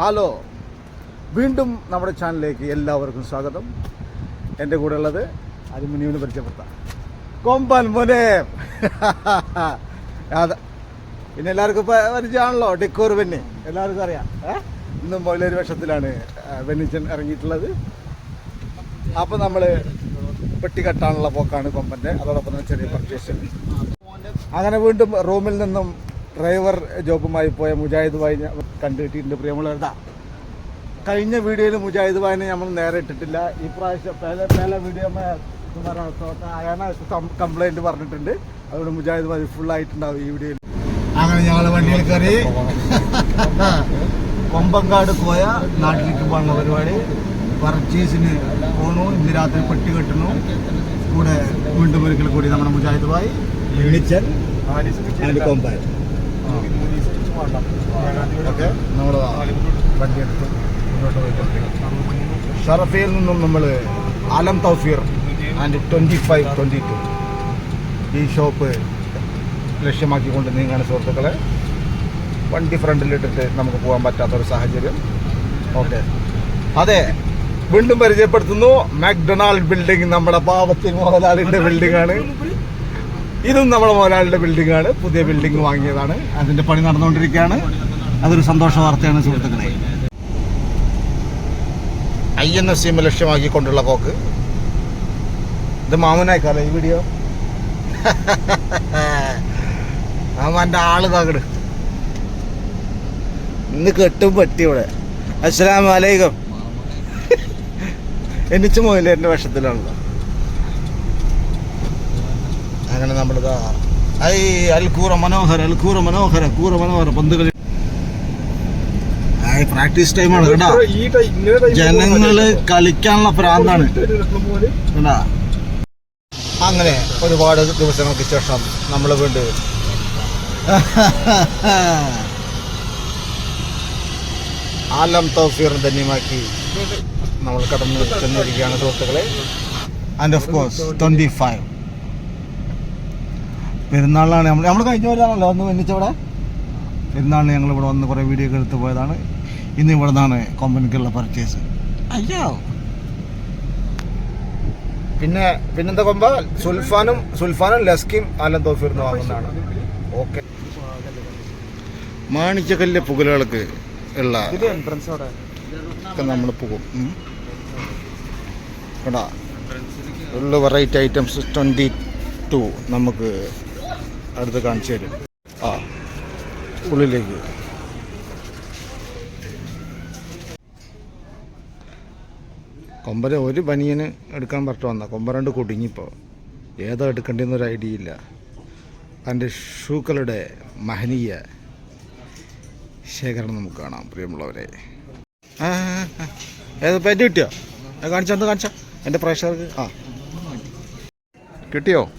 Hello. വീണ്ടും നമ്മുടെ ചാനലിലേക്ക് എല്ലാവർക്കും സ്വാഗതം. എന്റെ കൂടെ ഉള്ളത് അലുമിനിയമിന് പരിചയപ്പെടുത്താം. കൊമ്പൻ മോനെ. അതെ പിന്നെ എല്ലാവർക്കും ഇപ്പോൾ പരിചയമാണല്ലോ ഡെക്കോർ ബെന്നി. എല്ലാവർക്കും അറിയാം? ഇന്നും ഒരു വേഷത്തിലാണ് ബെന്നിച്ചൻ ഇറങ്ങിയിട്ടുള്ളത്. അപ്പോൾ നമ്മൾ പെട്ടി കെട്ടാനുള്ള പോക്കാണ് കൊമ്പന്റെ. അതോടൊപ്പം തന്നെ ചെറിയ പർച്ചേസ് അങ്ങനെ വീണ്ടും റൂമിൽ നിന്നും ഡ്രൈവർ ജോബുമായി പോയ മുജാഹിദ് ഭായി കണ്ടുകിട്ടിയിട്ടുണ്ട് പ്രിയമുള്ളവരുടെ കഴിഞ്ഞ വീഡിയോയിൽ മുജാഹിദ് ഭായിനെ നമ്മൾ നേരെ ഇട്ടിട്ടില്ല. ഈ പ്രാവശ്യം പല പല വീഡിയോ കംപ്ലൈന്റ് പറഞ്ഞിട്ടുണ്ട്. അതുകൊണ്ട് മുജാഹിദ് ഭായി ഫുൾ ആയിട്ടുണ്ടാവും ഈ വീഡിയോയിൽ അങ്ങനെ ഞങ്ങൾ വണ്ടിയിൽ കയറി കൊമ്പങ്കാട് പോയ നാട്ടിലേക്ക് പോകുന്ന പരിപാടി. പർച്ചേസിന് പോണു. ഇന്ന് രാത്രി പെട്ടി കെട്ടുന്നു. കൂടെ വീണ്ടും ഒരിക്കൽ കൂടി നമ്മുടെ മുജാഹിദ് ഭായി. വിളിച്ചൻ കൊമ്പായി നമ്മൾ വണ്ടി എടുത്ത് മുന്നോട്ട് പോയിക്കൊണ്ടിരിക്കും ഷറഫയിൽ നിന്നും നമ്മൾ അലം തൗഫീർ and twenty five twenty two ഈ ഷോപ്പ് ലക്ഷ്യമാക്കിക്കൊണ്ട് നീങ്ങാണ് സുഹൃത്തുക്കളെ. വണ്ടി ഫ്രണ്ടിലിട്ടിട്ട് നമുക്ക് പോകാൻ പറ്റാത്തൊരു സാഹചര്യം. ഓക്കെ. അതെ വീണ്ടും പരിചയപ്പെടുത്തുന്നു. മാക്ഡൊണാൾഡ് ബിൽഡിംഗ് നമ്മുടെ പാവത്തിൽ മോഹൻലാലിന്റെ ബിൽഡിംഗ് ആണ്. ഇതും നമ്മുടെ മോഹൻലാലിന്റെ ബിൽഡിംഗ് ആണ് പുതിയ ബിൽഡിംഗ് വാങ്ങിയതാണ്. അതിന്റെ പണി നടന്നുകൊണ്ടിരിക്കുകയാണ്. അതൊരു സന്തോഷ വാർത്തയാണ് സുഹൃത്തുക്കളെ. ഐ എൻ എസ് സിം ലക്ഷ്യമാക്കിക്കൊണ്ടുള്ള പോക്ക് ഇത് മാമനായിക്കാലോ ഈ വീഡിയോ? അവന്റെ ആൾ തകട് ഇന്ന് കെട്ടും പറ്റി ഇവിടെ. അസ്സലാമലൈക്കും എനിച്ച് മോയില്ല എന്റെ വേഷത്തിലാണല്ലോ. അങ്ങനെ നമ്മളിതാ ഐ അൽക്കൂറ മനോഹര അൽക്കൂറ മനോഹര കൂറ മനോഹര പന്തുകളി. ഐ പ്രാക്ടീസ് ടൈമാണ് കേട്ടോ. ജനങ്ങൾ കളിക്കാനുള്ള പ്രാന്താണ്. കേട്ടാ. അങ്ങനെ ഒരുപാട് ദിവസങ്ങൾക്ക് ശേഷം നമ്മൾ വീണ്ടും ആലം തൗഫീർ ധന്യമാക്കി നമ്മൾ കടന്നു ചെന്നിരിക്കുകയാണ് സുഹൃത്തുക്കളെ. And of course twenty five പെരുന്നാളിലാണ് നമ്മൾ നമ്മൾ കഴിഞ്ഞ പോലാണല്ലോ അന്ന് വന്നിച്ചവിടെ പെരുന്നാളിന് ഞങ്ങൾ ഇവിടെ വന്ന് കുറേ വീഡിയോ ഒക്കെ എടുത്ത് പോയതാണ്. ഇന്ന് ഇവിടെ നിന്നാണ് കൊമ്പനിക്കുള്ള പർച്ചേസ് അയ്യോ. പിന്നെ പിന്നെന്താ കൊമ്പ? സുൽഫാനും സുൽഫാനും ലസ്കിയും ആലം തോഫീറിന് വാങ്ങുന്നതാണ്. ഓക്കെ. മാണിച്ചക്കല്ല് പുകലുകൾക്ക് ഉള്ള നമ്മൾ പോകും. കേട്ടാ ഉള്ള വെറൈറ്റി ഐറ്റംസ് ട്വന്റി ടു നമുക്ക് അടുത്ത് കാണിച്ചു തരും. ആ ഉള്ളിലേക്ക്. കൊമ്പര ഒരു ബനിയന് എടുക്കാൻ പറ്റു വന്ന. കൊമ്പ രണ്ട് കുടുങ്ങിപ്പോൾ ഏതാ എടുക്കേണ്ടതെന്നൊരു ഐഡിയ ഇല്ല. അതിന്റെ ഷൂക്കളുടെ മഹനീയ ശേഖരണം നമുക്ക് കാണാം പ്രിയമുള്ളവരെ. ഏത് പെറ്റ് കിട്ടിയോ? കാണിച്ചോ ഒന്ന് കാണിച്ചോ. എന്റെ പ്രേക്ഷകർക്ക് ആ. കിട്ടിയോ?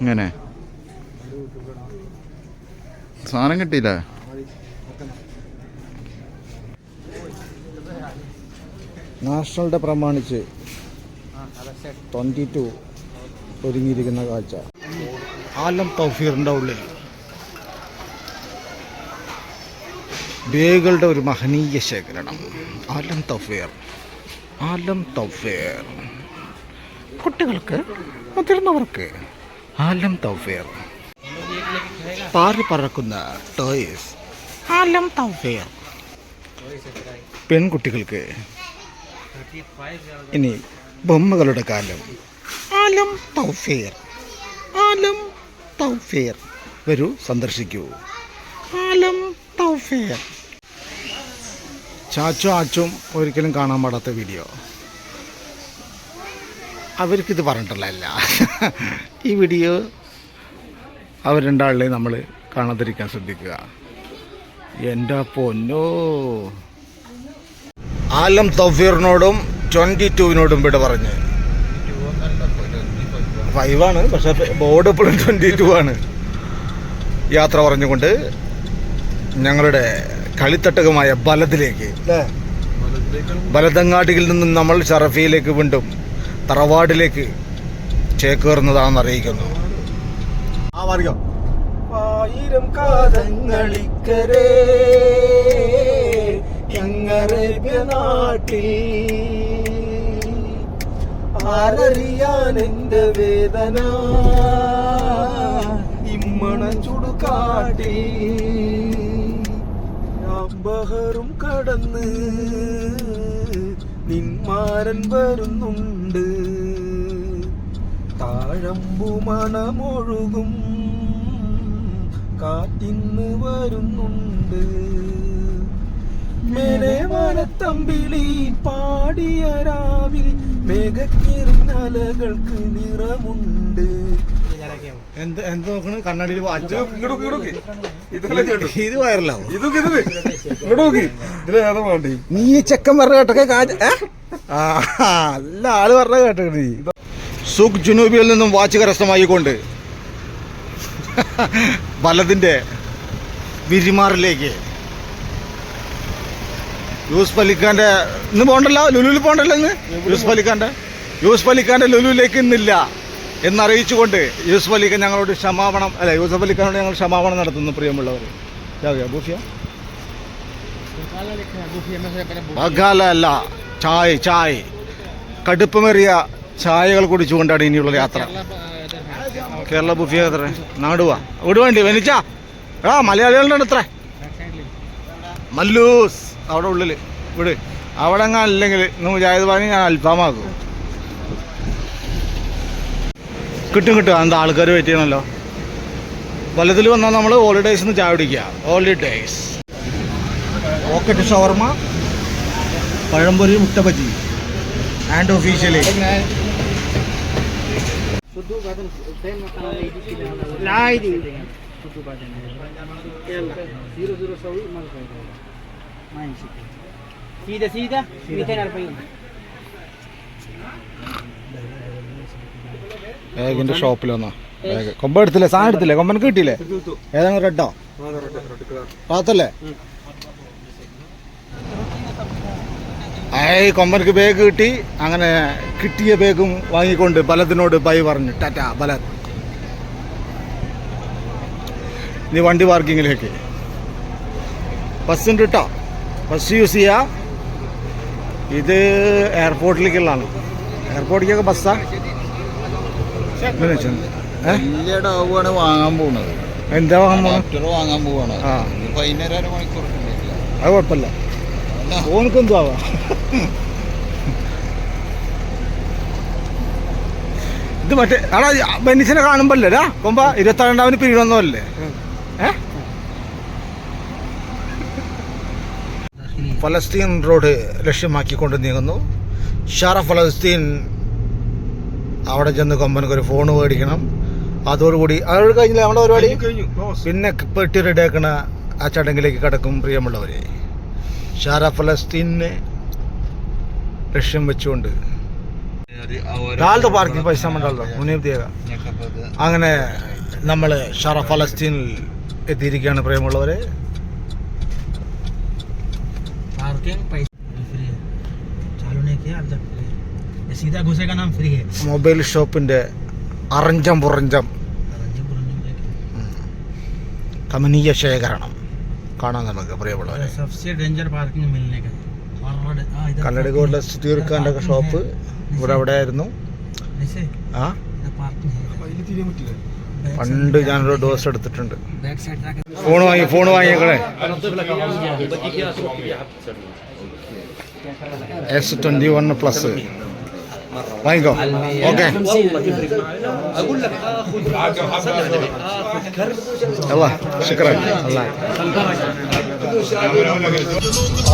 ഇങ്ങനെ. സാധനം കിട്ടിയില്ല? നാഷണൽ ഡേ പ്രമാണിച്ച് ട്വന്റി ടു ഒരുങ്ങിയിരിക്കുന്ന കാഴ്ച. ആലം തൗഫീറിന്റെ ഉള്ളിൽ. ബേകളുടെ ഒരു മഹനീയ ശേഖരണം. ആലം തൗഫീർ. ആലം തൗഫീർ. കുട്ടികൾക്ക് മുതിർന്നവർക്ക് ആലം തൗഫീർ. പാറി പറക്കുന്ന ടോയ്സ് ആലം തൗഫീർ. പെൺകുട്ടികൾക്ക് ഇനി ബൊമ്മകളുടെ കാലം. ആലം തൗഫീർ ആലം തൗഫീർ. വരൂ സന്ദർശിക്കൂ. ആലം തൗഫീർ. ചാച്ചും ആച്ചും ഒരിക്കലും കാണാൻ പാടാത്ത വീഡിയോ. അവർക്കിത് പറഞ്ഞിട്ടുള്ളതല്ല. ഈ വീഡിയോ അവർ രണ്ടാളിനെ നമ്മൾ കാണാതിരിക്കാൻ ശ്രദ്ധിക്കുക. എന്റെ പൊന്നോ. ആലം തൗഫീറിനോടും ട്വന്റി ടുവിനോടും വിട പറഞ്ഞ്. ഫൈവാണ് പക്ഷെ ബോർഡ് എപ്പോഴും ട്വന്റി ടു ആണ് യാത്ര പറഞ്ഞുകൊണ്ട് ഞങ്ങളുടെ കളിത്തട്ടകമായ ബലത്തിലേക്ക് ബലതങ്ങാടിയിൽ നിന്നും നമ്മൾ ഷറഫിയിലേക്ക് വീണ്ടും തറവാടിലേക്ക് ചേക്കേറുന്നതാണെന്ന് അറിയിക്കുന്നു. ആ മാർഗം ആയിരം കാതങ്ങളിക്കരേ ഇങ്ങരേബ്യ നാട്ടിൽ ആരറിയാൻ എന്റെ വേദന ഇമ്മണം ചുടുകാട്ടി ബഹറും കടന്ന് നിന്മാരൻ വരുന്നുണ്ട്. താഴമ്പു മണമൊഴുകും കാറ്റിന്ന് വരുന്നുണ്ട്. മേലെ വനത്തമ്പിളി പാടിയ രാവിൽ മേഘക്കിരുന്നലകൾക്ക് നിറമുണ്ട് എന്ത് എന്ത് നോക്കണ്? കണ്ണാടിയിൽ വാച്ച് ഇത് വയറലാവും. നീ ചെക്കൻ പറഞ്ഞ കേട്ടൊക്കെ നല്ല ആൾ പറഞ്ഞ കേട്ടോ നീ. സുഖ് ജുനൂബിയിൽ നിന്നും വാച്ച് കരസ്ഥമായിക്കൊണ്ട് വലതിന്റെ വിരിമാറിലേക്ക്. യൂസ് അലിഖാന്റെ ഇന്ന് പോണ്ടല്ലോ? ലുലുവിൽ പോണ്ടല്ലോ ഇന്ന്? യൂസ് അലിഖാന്റെ യൂസ് അലിഖാന്റെ ലുലുവിലേക്ക് ഇന്നില്ല. എന്നറിയിച്ചുകൊണ്ട് യൂസഫ് അലിക്ക് ഞങ്ങളോട് ക്ഷമാപണം അല്ല യൂസഫ് അലിഖാനോട് ഞങ്ങൾ ക്ഷമാപണം നടത്തുന്നു പ്രിയമുള്ളവർ. ബൂഫിയ ബഗാല അല്ല ചായ് ചായ്. കടുപ്പമേറിയ ചായകൾ കുടിച്ചുകൊണ്ടാണ് ഇനിയുള്ള യാത്ര. കേരള ബുഫിയ എത്ര? നാടുവാ. ഇവിടെ ആ മലയാളികളുടെ അത്ര മല്ലൂസ്. അവിടെ ഉള്ളിൽ. വിട്. അവിടെ അങ്ങനെ അല്ലെങ്കിൽ ഇന്ന് മുജാഹിദ് പറഞ്ഞ് ഞാൻ അൽഫാമാക്കും. കിട്ടും കിട്ടും. എന്താ ആൾക്കാർ വെയിറ്റ് ചെയ്യണമല്ലോ വലത്തിൽ വന്നാൽ നമ്മൾ ഹോളിഡേയ്സ് എന്ന് ചായ പിടിക്കുക ഹോളിഡേയ്സ് ഓക്കറ്റ് ഷവർമ പഴംപൊരി മുട്ടബജി. ആൻഡ് ഒഫീഷ്യലി സീത സീത ബാഗിന്റെ ഷോപ്പിൽ വന്നാ? ബാഗ്. കൊമ്പ എടുത്തില്ലേ? സാധനം എടുത്തില്ലേ? കൊമ്പൻ കിട്ടിയില്ലേ? ഏതാണ് റെഡോ പാത്തല്ലേ ഏയ് കൊമ്പനക്ക് ബാഗ് കിട്ടി. അങ്ങനെ കിട്ടിയ ബാഗും വാങ്ങിക്കൊണ്ട് ബലത്തിനോട് ബൈ പറഞ്ഞു. ടാറ്റ ബല നീ വണ്ടി പാർക്കിങ്ങിലേക്ക്. ബസ്സുണ്ട് കേട്ടോ ബസ് യൂസ് ചെയ്യാ. ഇത് എയർപോർട്ടിലേക്കുള്ളതാണ് എയർപോർട്ടിലേക്കൊക്കെ ബസ്സാ ഏ വലിയ ഡാവാണ് വാങ്ങാൻ പോണത്. എന്താ വാങ്ങാൻ പോണത് വാങ്ങാൻ പോവാണ്. വൈകുന്നേരം അര മണിക്കൂർ അത് കുഴപ്പമില്ല. ഓനക്ക് എന്തു ആവാ? ഇത് മറ്റേ ആടാ ബെന്നിസിനെ കാണുമ്പല്ലേ കൊമ്പ ഇരുപത്തിരണ്ടാവിന് പിരീഡ് ഏ? ഫലസ്തീൻ റോഡ് ലക്ഷ്യമാക്കിക്കൊണ്ട് നീങ്ങുന്നു. ഷാറ ഫലസ്തീൻ അവിടെ ചെന്ന് കൊമ്പനക്ക് ഒരു ഫോണ് മേടിക്കണം. അതോടുകൂടി അതോട് കഴിഞ്ഞില്ലേ നമ്മുടെ പരിപാടി? പിന്നെ പെട്ടി റെഡിയാക്കണ ആ ചടങ്ങിലേക്ക് കടക്കും പ്രിയമുള്ളവരെ. ഷാര ഫലസ്തീനെ ലക്ഷ്യം വെച്ചുകൊണ്ട്. ഒരാളുടെ പാർക്കിൽ പൈസ അങ്ങനെ നമ്മൾ ഷറ ഫലസ്തീനിൽ എത്തിയിരിക്കുകയാണ് പ്രിയമുള്ളവരെ. പാർക്കിംഗ് പൈസ ചാലു सीधा घुसे का नाम फ्री है മൊബൈൽ ഷോപ്പിൻ്റെ അറഞ്ചം പുറഞ്ചം रंजीत पुरंजम देखिए। കമനീയ ശേഖരണം കാണാൻ നമുക്ക് പ്രിയമുള്ളവരെ सबसे डेंजर पार्किंग मिलने का और रोड- हाँ, इधर കല്ലടിക്കോട്ടിലെ parking है। സ്റ്റീർക്കാൻ്റെ इधर ഷോപ്പ് parking ഇവിടെ है। അവിടെ ആയിരുന്നു नीचे ആ इधर parking है। Back പണ്ട് side- ഞാനൊരു ഡോസ് എടുത്തിട്ടുണ്ട് back side जाके- ഫോൺ വാങ്ങി ഫോൺ വാങ്ങിയേക്കണേ എസ് ട്വന്റി വൺ പ്ലസ് വാങ്ങിക്കോ ഓക്കെ അല്ല ശുക്രൻ الله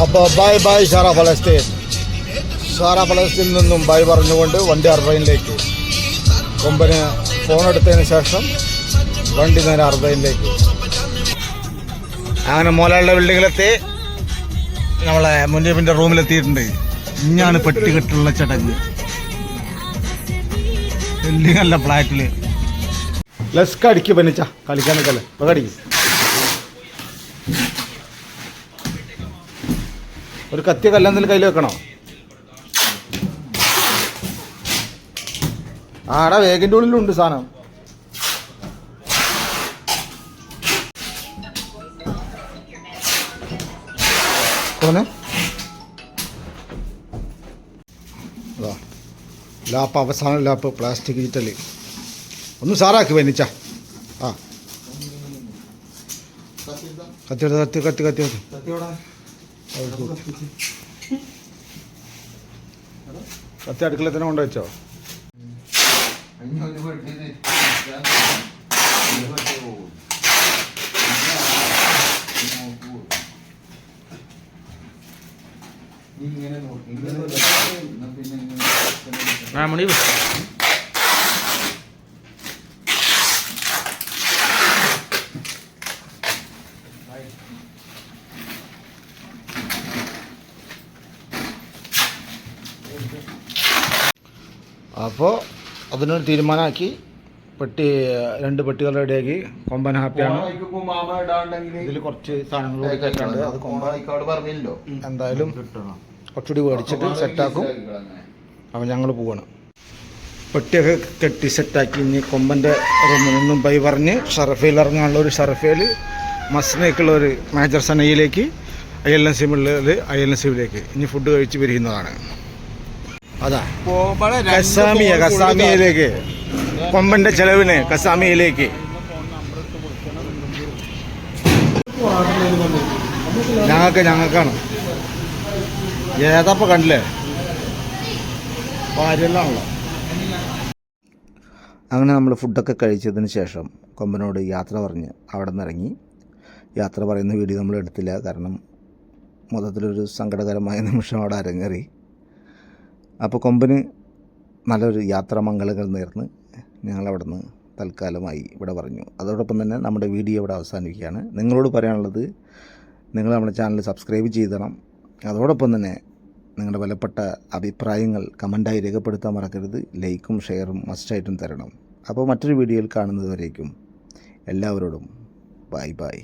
അപ്പോൾ ബൈ ബൈ ഷാറ ഫലസ്തീൻ ഷാറ ഫലസ്തീനിൽ നിന്നും ബൈ പറഞ്ഞുകൊണ്ട് വണ്ടി അർബൈനിലേക്ക് കൊമ്പന് ഫോൺ എടുത്തതിന് ശേഷം വണ്ടി നേരെ അർബൈനിലേക്ക് അങ്ങനെ മോലാളുടെ ബിൽഡിങ്ങിലെത്തി. നമ്മളെ മുന്നീപ്പിന്റെ റൂമിലെത്തിയിട്ടുണ്ട് ഇഞ്ഞാണ് പെട്ടി കെട്ടുള്ള ചടങ്ങ്. ബിൽഡിംഗ് ഫ്ലാറ്റിൽ ലസ്ക അടിക്ക് പനിച്ച. കളിക്കാൻ നിൽക്കല്ലേ ഇപ്പൊ ഒരു കത്തി കല്ലെന്തെങ്കിലും കയ്യിൽ വെക്കണോ? ആടാ വേഗിന്റെ ഉള്ളിലുണ്ട് സാധനം. പോന്നെ. ലാപ്പ് അവസാന ലാപ്പ് പ്ലാസ്റ്റിക് ഇറ്റലി. ഒന്ന് സാറാക്കി വന്നിച്ച ആ. കത്തി കത്തി കത്തി കത്തി. കത്തി. കത്തി അടുക്കള തന്നെ കൊണ്ടുവച്ചോ ആ മുനീബ് അപ്പോൾ അതിനൊരു തീരുമാനമാക്കി. പെട്ടി രണ്ട് പെട്ടികൾ റെഡിയാക്കി. കൊമ്പൻ ഹാപ്പിയാണ്. ഇതിൽ കുറച്ച് സാധനങ്ങൾ കൂടി കയറ്റാണ്ട് അത് കൊമ്പൻ പറഞ്ഞില്ലോ എന്തായാലും കുറച്ചുകൂടി മേടിച്ചിട്ട് സെറ്റാക്കും അപ്പോൾ ഞങ്ങൾ പോവാണ്. പെട്ടിയൊക്കെ കെട്ടി സെറ്റാക്കി ഇനി കൊമ്പന്റെ റൂമിൽ നിന്നും പൈ പറഞ്ഞ് ഷറഫയിൽ ഇറങ്ങാനുള്ള ഒരു ഷറഫയിൽ മസ്നേക്കുള്ള ഒരു മേജർ സനയിലേക്ക് ഐ എൽ എൻ സിമുള്ളത് ഐ എൽ എൻ സിയിലേക്ക് ഇനി ഫുഡ് കഴിച്ച് പിരിയുന്നതാണ്. അതാ. കസാമിയ കസാമിയയിലേക്ക്. കൊമ്പന്റെ ചെലവിന് കസാമിയയിലേക്ക്. ഞങ്ങൾക്ക് ഞങ്ങൾക്കാണ്. ഏതാപ്പ കണ്ടില്ലേ? ഭാര്യല്ലാണല്ലോ അങ്ങനെ നമ്മൾ ഫുഡൊക്കെ കഴിച്ചതിന് ശേഷം കൊമ്പനോട് യാത്ര പറഞ്ഞ് അവിടെ നിന്ന് ഇറങ്ങി. യാത്ര പറയുന്ന വീഡിയോ നമ്മൾ എടുത്തില്ല. കാരണം മൊത്തത്തിലൊരു സങ്കടകരമായ നിമിഷം അവിടെ അരങ്ങേറി. അപ്പോൾ കൊമ്പന് നല്ലൊരു യാത്രാ മംഗളങ്ങൾ നേർന്ന് ഞങ്ങളവിടെ നിന്ന് തൽക്കാലമായി ഇവിടെ പറഞ്ഞു. അതോടൊപ്പം തന്നെ നമ്മുടെ വീഡിയോ ഇവിടെ അവസാനിക്കുകയാണ് നിങ്ങളോട് പറയാനുള്ളത് നിങ്ങൾ നമ്മുടെ ചാനൽ സബ്സ്ക്രൈബ് ചെയ്തണം. അതോടൊപ്പം തന്നെ നിങ്ങളുടെ വിലപ്പെട്ട അഭിപ്രായങ്ങൾ കമന്റായി രേഖപ്പെടുത്താൻ മറക്കരുത്. ലൈക്കും ഷെയറും മസ്റ്റായിട്ടും തരണം. അപ്പോൾ മറ്റൊരു വീഡിയോയിൽ കാണുന്നതുവരേക്കും എല്ലാവരോടും ബൈ ബൈ.